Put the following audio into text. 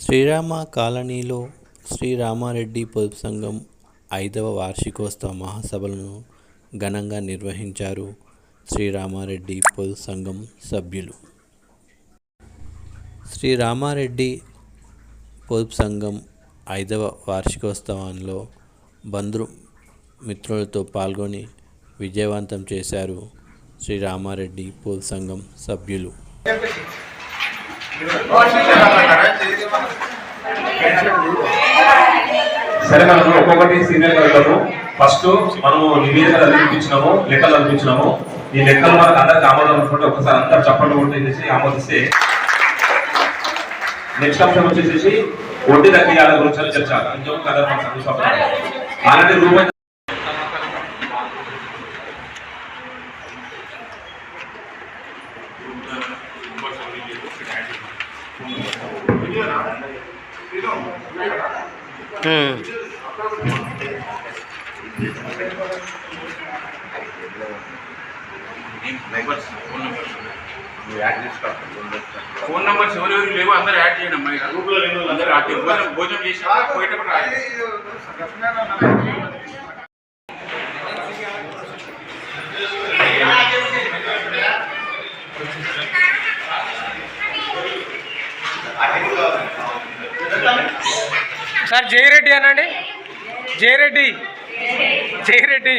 శ్రీరామ కాలనీలో శ్రీరామారెడ్డి పొదుపు సంఘం ఐదవ వార్షికోత్సవ మహాసభలను ఘనంగా నిర్వహించారు శ్రీరామారెడ్డి పొదుపు సంఘం సభ్యులు. శ్రీరామారెడ్డి పొదుపు సంఘం ఐదవ వార్షికోత్సవంలో బంధు మిత్రులతో పాల్గొని విజయవంతం చేశారు శ్రీరామారెడ్డి పొదుపు సంఘం సభ్యులు. సరే మనము ఒక్కొక్కటి సీరియల్ వెళ్తాము ఫస్ట్ మనము నివేదికలు అనిపించినాము లెక్కలు అనిపించినాము ఈ లెక్కలు మనకు అందరికి ఆమోదం అనుకుంటే ఒకసారి అందరు చప్పట్లు చేసి ఆమోదిస్తే. నెక్స్ట్ అంశం వచ్చేసి వడ్డీ తగ్గియాల గురించి చర్చ కొంచెం కదా మన సంతోషం అలాంటి రూపాయి ఫోన్ నంబర్స్ ఎవరెవరు లేవు అందరూ యాడ్ చేయండి అమ్మాయి అందరూ చేయండి. భోజనం భోజనం చేసి పోయేటప్పుడు సార్ జయరెడ్డి అనండి. జయరెడ్డి జయరెడ్డి